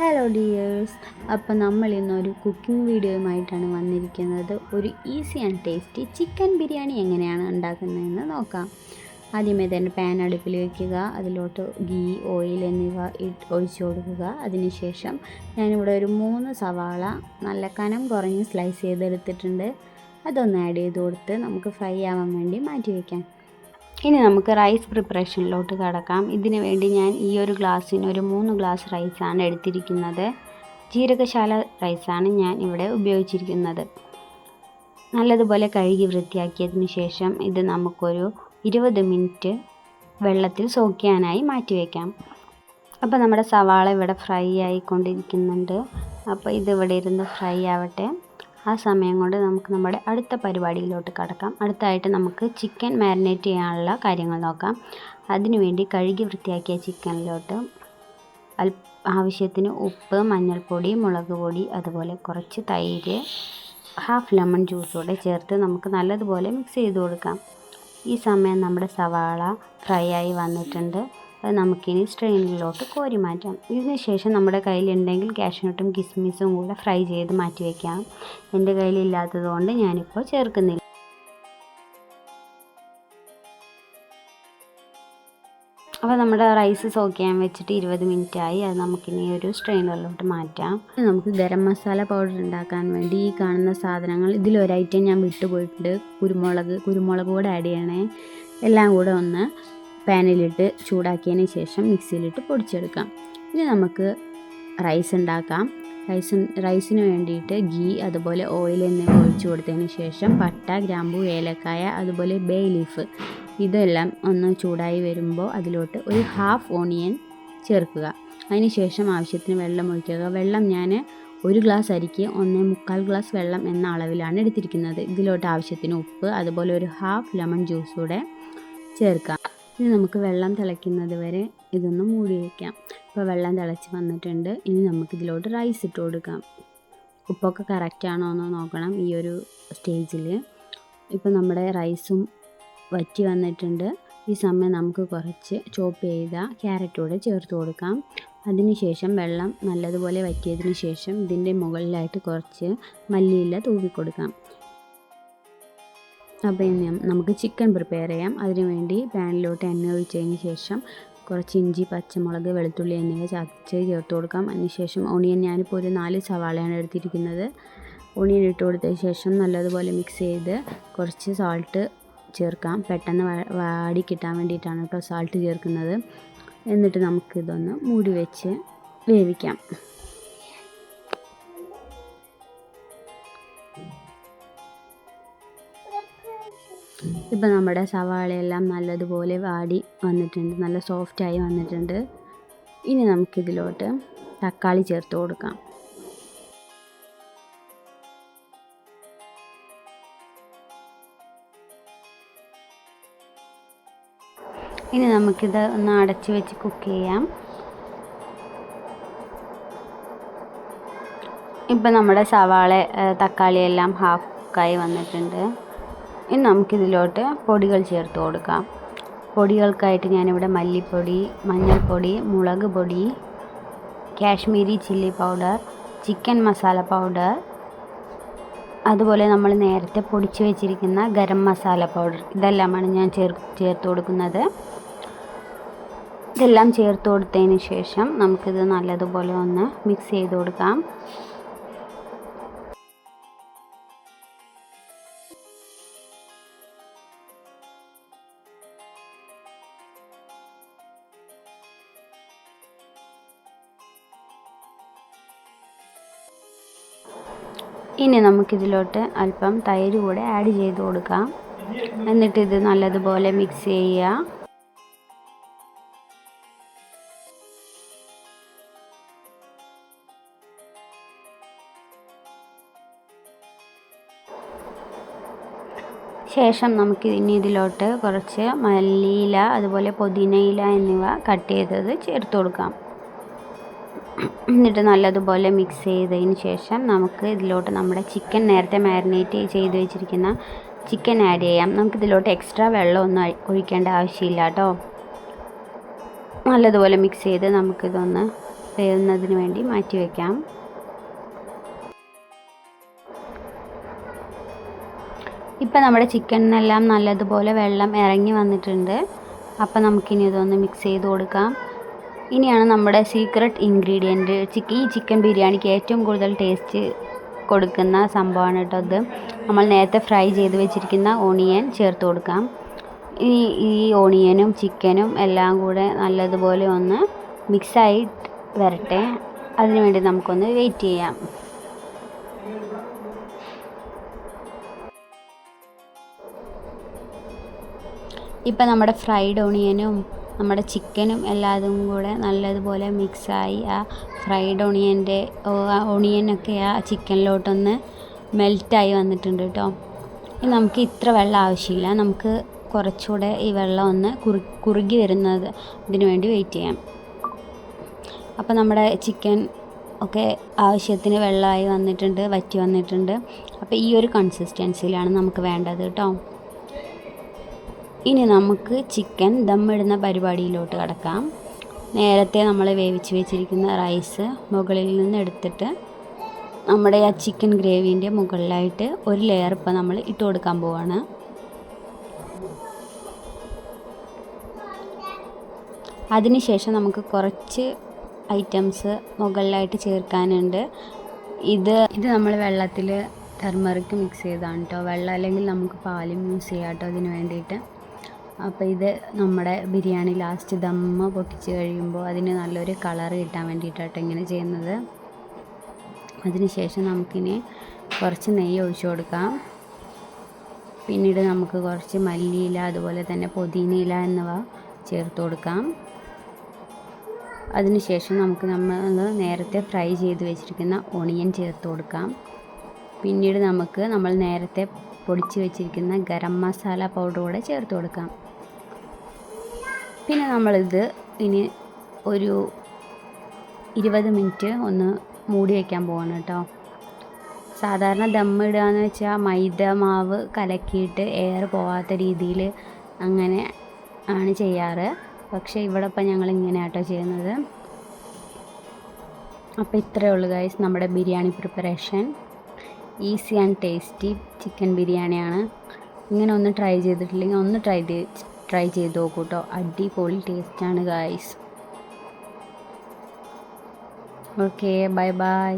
Hello dears അപ്പോൾ നമ്മൾ ഇന്നൊരു കുക്കിംഗ് വീഡിയോയുമായിട്ടാണ് വന്നിരിക്കുന്നത്. ഒരു easy and tasty chicken biryani എങ്ങനെയാണ് ഉണ്ടാക്കുന്നതെന്ന് നോക്കാം. ആദ്യമേ തന്നെ പാൻ അടുപ്പിൽ വയ്ക്കുക അതിലോട്ട് ഗീ ഓയിൽ എന്നിവ ഒഴിച്ചു കൊടുക്കുക. അതിനുശേഷം ഞാനിവിടെ ഒരു മൂന്ന് സവാള നല്ല കനം കുറഞ്ഞ് സ്ലൈസ് ചെയ്തെടുത്തിട്ടുണ്ട്. അതൊന്ന് ആഡ് ചെയ്ത് കൊടുത്ത് നമുക്ക് ഫ്രൈ ആവാൻ വേണ്ടി മാറ്റി വയ്ക്കാം ഇനി നമുക്ക് റൈസ് പ്രിപ്പറേഷനിലോട്ട് കടക്കാം. ഇതിന് വേണ്ടി ഞാൻ ഈ ഒരു ഗ്ലാസ്സിന് ഒരു മൂന്ന് ഗ്ലാസ് റൈസാണ് എടുത്തിരിക്കുന്നത്. ജീരകശാല റൈസാണ് ഞാൻ ഇവിടെ ഉപയോഗിച്ചിരിക്കുന്നത്. നല്ലതുപോലെ കഴുകി വൃത്തിയാക്കിയതിന് ശേഷം ഇത് നമുക്കൊരു ഇരുപത് മിനിറ്റ് വെള്ളത്തിൽ സോക്കിയാനായി മാറ്റിവെക്കാം അപ്പോൾ നമ്മുടെ സവാള ഇവിടെ ഫ്രൈ ആയിക്കൊണ്ടിരിക്കുന്നുണ്ട്. അപ്പോൾ ഇത് ഇവിടെ ഇരുന്ന് ഫ്രൈ ആവട്ടെ. ആ സമയം കൊണ്ട് നമുക്ക് നമ്മുടെ അടുത്ത പരിപാടിയിലോട്ട് കടക്കാം. അടുത്തായിട്ട് നമുക്ക് ചിക്കൻ മാരിനേറ്റ് ചെയ്യാനുള്ള കാര്യങ്ങൾ നോക്കാം. അതിനുവേണ്ടി കഴുകി വൃത്തിയാക്കിയ ചിക്കനിലോട്ട് അൽ ആവശ്യത്തിന് ഉപ്പ് മഞ്ഞൾപ്പൊടി മുളക് പൊടി അതുപോലെ കുറച്ച് തൈര് ഹാഫ് ലെമൺ ജ്യൂസോടെ ചേർത്ത് നമുക്ക് നല്ലതുപോലെ മിക്സ് ചെയ്ത് കൊടുക്കാം. ഈ സമയം നമ്മുടെ സവാള ഫ്രൈ ആയി വന്നിട്ടുണ്ട്. അത് നമുക്കിനി സ്ട്രെയിനിലോട്ട് കോരി മാറ്റാം. ഇതിന് ശേഷം നമ്മുടെ കയ്യിലുണ്ടെങ്കിൽ കാഷ്നട്ടും കിസ്മിസും കൂടെ ഫ്രൈ ചെയ്ത് മാറ്റി വയ്ക്കാം എന്റെ കയ്യിലില്ലാത്തത് കൊണ്ട് ഞാനിപ്പോൾ ചേർക്കുന്നില്ല. അപ്പോൾ നമ്മുടെ റൈസ് സോക്ക് ചെയ്യാൻ വെച്ചിട്ട് ഇരുപത് മിനിറ്റ് ആയി അത് നമുക്കിനി ഒരു സ്ട്രെയിനറിലോട്ട് മാറ്റാം. നമുക്ക് ഗരം മസാല പൗഡർ ഉണ്ടാക്കാൻ വേണ്ടി ഈ കാണുന്ന സാധനങ്ങൾ ഇതിലൊരൈറ്റം ഞാൻ വിട്ടുപോയിട്ടുണ്ട്. കുരുമുളക് കുരുമുളക് കൂടെ ആഡ് ചെയ്യണേ. എല്ലാം കൂടെ ഒന്ന് പാനിലിട്ട് ചൂടാക്കിയതിന് ശേഷം മിക്സിയിലിട്ട് പൊടിച്ചെടുക്കാം. ഇനി നമുക്ക് റൈസ് ഉണ്ടാക്കാം. റൈസ് റൈസിന് വേണ്ടിയിട്ട് ഗീ അതുപോലെ ഓയിൽ എന്നിവ ഒഴിച്ചു കൊടുത്തതിന് ശേഷം പട്ട ഗ്രാമ്പു ഏലക്കായ അതുപോലെ ബേ ലീഫ് ഇതെല്ലാം ഒന്ന് ചൂടായി വരുമ്പോൾ അതിലോട്ട് ഒരു ഹാഫ് ഓണിയൻ ചേർക്കുക. അതിനുശേഷം ആവശ്യത്തിന് വെള്ളം ഒഴിക്കുക. വെള്ളം ഞാൻ ഒരു ഗ്ലാസ് അരിക്ക് ഒന്നേ മുക്കാൽ ഗ്ലാസ് വെള്ളം എന്ന അളവിലാണ് എടുത്തിരിക്കുന്നത്. ഇതിലോട്ട് ആവശ്യത്തിന് ഉപ്പ് അതുപോലെ ഒരു ഹാഫ് ലെമൺ ജ്യൂസ് കൂടെ ചേർക്കാം. ഇനി നമുക്ക് വെള്ളം തിളയ്ക്കുന്നത് വരെ ഇതൊന്ന് മൂടി വയ്ക്കാം ഇപ്പോൾ വെള്ളം തിളച്ച് വന്നിട്ടുണ്ട്. ഇനി നമുക്കിതിലോട്ട് റൈസ് ഇട്ട് കൊടുക്കാം. ഉപ്പൊക്കെ കറക്റ്റാണോ എന്ന് നോക്കണം ഈ ഒരു സ്റ്റേജിൽ ഇപ്പോൾ നമ്മുടെ റൈസും വറ്റി വന്നിട്ടുണ്ട്. ഈ സമയം നമുക്ക് കുറച്ച് ചോപ്പ് ചെയ്ത ക്യാരറ്റ് കൂടെ ചേർത്ത് കൊടുക്കാം. അതിനുശേഷം വെള്ളം നല്ലതുപോലെ വറ്റിയതിന് ശേഷം ഇതിന്റെ മുകളിലായിട്ട് കുറച്ച് മല്ലിയില തൂവി കൊടുക്കാം. അപ്പോൾ ഇനി നമുക്ക് ചിക്കൻ പ്രിപ്പയർ ചെയ്യാം. അതിനുവേണ്ടി പാനിലോട്ട് എണ്ണ ഒഴിച്ചതിന് ശേഷം കുറച്ച് ഇഞ്ചി പച്ചമുളക് വെളുത്തുള്ളി എന്നിവ ചതച്ച് ചേർത്ത് കൊടുക്കാം. അതിനുശേഷം ഓണിയൻ ഞാനിപ്പോൾ ഒരു നാല് സവാളയാണ് എടുത്തിരിക്കുന്നത്. ഓണിയൻ ഇട്ട് കൊടുത്തതിന് ശേഷം നല്ലതുപോലെ മിക്സ് ചെയ്ത് കുറച്ച് സാൾട്ട് ചേർക്കാം. പെട്ടെന്ന് വാടി കിട്ടാൻ വേണ്ടിയിട്ടാണ് കേട്ടോ സാൾട്ട് ചേർക്കുന്നത്. എന്നിട്ട് നമുക്കിതൊന്ന് മൂടി വെച്ച് വേവിക്കാം. ഇപ്പം നമ്മുടെ സവാളയെല്ലാം നല്ലതുപോലെ വാടി വന്നിട്ടുണ്ട് നല്ല സോഫ്റ്റായി വന്നിട്ടുണ്ട്. ഇനി നമുക്കിതിലോട്ട് തക്കാളി ചേർത്ത് കൊടുക്കാം. ഇനി നമുക്കിത് ഒന്ന് അടച്ച് വെച്ച് കുക്ക് ചെയ്യാം. ഇപ്പം നമ്മുടെ സവാള തക്കാളിയെല്ലാം ഹാഫ് കുക്കായി വന്നിട്ടുണ്ട്. ഇനി നമുക്കിതിലോട്ട് പൊടികൾ ചേർത്ത് കൊടുക്കാം. പൊടികൾക്കായിട്ട് ഞാനിവിടെ മല്ലിപ്പൊടി മഞ്ഞൾപ്പൊടി മുളക് പൊടി Kashmiri chilli powder chicken masala powder അതുപോലെ നമ്മൾ നേരത്തെ പൊടിച്ച് വെച്ചിരിക്കുന്ന ഗരം മസാല പൗഡർ. ഇതെല്ലാമാണ് ഞാൻ ചേർ ചേർത്ത് കൊടുക്കുന്നത്. ഇതെല്ലാം ചേർത്ത് കൊടുത്തതിന് ശേഷം നമുക്കിത് നല്ലതുപോലെ ഒന്ന് മിക്സ് ചെയ്ത് കൊടുക്കാം. ഇനി നമുക്കിതിലോട്ട് അല്പം തൈര് കൂടെ ആഡ് ചെയ്ത് കൊടുക്കാം. എന്നിട്ട് ഇത് നല്ലതുപോലെ മിക്സ് ചെയ്യുക. ശേഷം നമുക്ക് ഇനി ഇതിലോട്ട് കുറച്ച് മല്ലിയില അതുപോലെ പുതിനയില എന്നിവ കട്ട് ചെയ്തത് ചേർത്ത് കൊടുക്കാം. എന്നിട്ട് നല്ലതുപോലെ മിക്സ് ചെയ്തതിന് ശേഷം നമുക്ക് ഇതിലോട്ട് നമ്മുടെ ചിക്കൻ നേരത്തെ മാരിനേറ്റ് ചെയ്ത് വെച്ചിരിക്കുന്ന ചിക്കൻ ആഡ് ചെയ്യാം. നമുക്കിതിലോട്ട് എക്സ്ട്രാ വെള്ളമൊന്നും ഒഴിക്കേണ്ട ആവശ്യമില്ല കേട്ടോ നല്ലതുപോലെ മിക്സ് ചെയ്ത് നമുക്കിതൊന്ന് വേവുന്നതിന് വേണ്ടി മാറ്റി വയ്ക്കാം ഇപ്പം നമ്മുടെ ചിക്കനെല്ലാം നല്ലതുപോലെ വെള്ളം ഇറങ്ങി വന്നിട്ടുണ്ട്. അപ്പം നമുക്കിനി ഇതൊന്ന് മിക്സ് ചെയ്ത് കൊടുക്കാം. ഇനിയാണ് നമ്മുടെ സീക്രട്ട് ഇൻഗ്രീഡിയന്റ് ഈ ചിക്കൻ ബിരിയാണിക്ക് ഏറ്റവും കൂടുതൽ ടേസ്റ്റ് കൊടുക്കുന്ന സംഭവമാണ് കേട്ടോ ഇത്. നമ്മൾ നേരത്തെ ഫ്രൈ ചെയ്ത് വെച്ചിരിക്കുന്ന ഓണിയൻ ചേർത്ത് കൊടുക്കാം. ഈ ഈ ഓണിയനും ചിക്കനും എല്ലാം കൂടെ നല്ലതുപോലെ ഒന്ന് മിക്സായി വരട്ടെ. അതിനുവേണ്ടി നമുക്കൊന്ന് വെയിറ്റ് ചെയ്യാം. ഇപ്പം നമ്മുടെ ഫ്രൈഡ് ഓണിയനും നമ്മുടെ ചിക്കനും എല്ലാതും കൂടെ നല്ലതുപോലെ മിക്സായി ആ ഫ്രൈഡ് ഓണിയന്റെ ഓണിയനൊക്കെ ആ ചിക്കനിലോട്ടൊന്ന് മെൽറ്റായി വന്നിട്ടുണ്ട് കേട്ടോ ഇനി നമുക്ക് ഇത്ര വെള്ളം ആവശ്യമില്ല. നമുക്ക് കുറച്ചുകൂടെ ഈ വെള്ളം ഒന്ന് കുറു കുറുകി വരുന്നത് ഇതിനു വേണ്ടി വെയിറ്റ് ചെയ്യാം. അപ്പോൾ നമ്മുടെ ചിക്കൻ ഒക്കെ ആവശ്യത്തിന് വെള്ളമായി വന്നിട്ടുണ്ട് വറ്റി വന്നിട്ടുണ്ട്. അപ്പോൾ ഈ ഒരു കൺസിസ്റ്റൻസിയിലാണ് നമുക്ക് വേണ്ടത് കേട്ടോ ഇനി നമുക്ക് ചിക്കൻ ദമ്മിടുന്ന പരിപാടിയിലോട്ട് കടക്കാം. നേരത്തെ നമ്മൾ വേവിച്ച് വെച്ചിരിക്കുന്ന റൈസ് മുകളിൽ നിന്ന് എടുത്തിട്ട് നമ്മുടെ ആ ചിക്കൻ ഗ്രേവീന്റെ മുകളിലായിട്ട് ഒരു ലെയർ ഇപ്പോൾ നമ്മൾ ഇട്ട് കൊടുക്കാൻ പോവാണ്. അതിനുശേഷം നമുക്ക് കുറച്ച് ഐറ്റംസ് മുകളിലായിട്ട് ചേർക്കാനുണ്ട്. ഇത് ഇത് നമ്മൾ വെള്ളത്തിൽ ടർമറിക്ക് മിക്സ് ചെയ്താണ് കേട്ടോ വെള്ളം അല്ലെങ്കിൽ നമുക്ക് പാലും യൂസ് ചെയ്യാം കേട്ടോ അതിന് വേണ്ടിയിട്ട്. അപ്പോൾ ഇത് നമ്മുടെ ബിരിയാണി ലാസ്റ്റ് ദമ്മ പൊട്ടിച്ച് കഴിയുമ്പോൾ അതിന് നല്ലൊരു കളർ കിട്ടാൻ വേണ്ടിയിട്ടാണ് ഇങ്ങനെ ചെയ്യുന്നത്. അതിനുശേഷം നമുക്കിനി കുറച്ച് നെയ്യ് ഒഴിച്ചു കൊടുക്കാം. പിന്നീട് നമുക്ക് കുറച്ച് മല്ലിയില അതുപോലെ തന്നെ പുതിനയില എന്നിവ ചേർത്ത് കൊടുക്കാം. അതിനുശേഷം നമുക്ക് നമ്മൾ നേരത്തെ ഫ്രൈ ചെയ്ത് വെച്ചിരിക്കുന്ന ഓണിയൻ ചേർത്ത് കൊടുക്കാം. പിന്നീട് നമുക്ക് നമ്മൾ നേരത്തെ പൊടിച്ച് വെച്ചിരിക്കുന്ന ഗരം മസാല പൗഡർ കൂടെ ചേർത്ത് കൊടുക്കാം. പിന്നെ നമ്മളിത് ഇനി ഒരു ഇരുപത് മിനിറ്റ് ഒന്ന് മൂടി വയ്ക്കാൻ പോവാണ് കേട്ടോ. സാധാരണ ദമ്മിടുക എന്ന് വെച്ചാൽ മൈദ മാവ് കലക്കിയിട്ട് എയർ പോവാത്ത രീതിയിൽ അങ്ങനെ ആണ് ചെയ്യാറ്. പക്ഷേ ഇവിടെ ഇപ്പം ഞങ്ങൾ ഇങ്ങനെ ആട്ടോ ചെയ്യുന്നത്. അപ്പോൾ ഇത്രയേ ഉള്ളൂ ഗൈസ് നമ്മുടെ biryani preparation easy and tasty chicken ബിരിയാണിയാണ്. ഇങ്ങനെ ഒന്ന് ട്രൈ ചെയ്തിട്ടില്ലെങ്കിൽ ഒന്ന് ട്രൈ ട്രൈ ചെയ്ത് നോക്കൂ കേട്ടോ അടിപൊളി ടേസ്റ്റാണ് ഗായ്സ് ഓക്കെ ബൈ ബൈ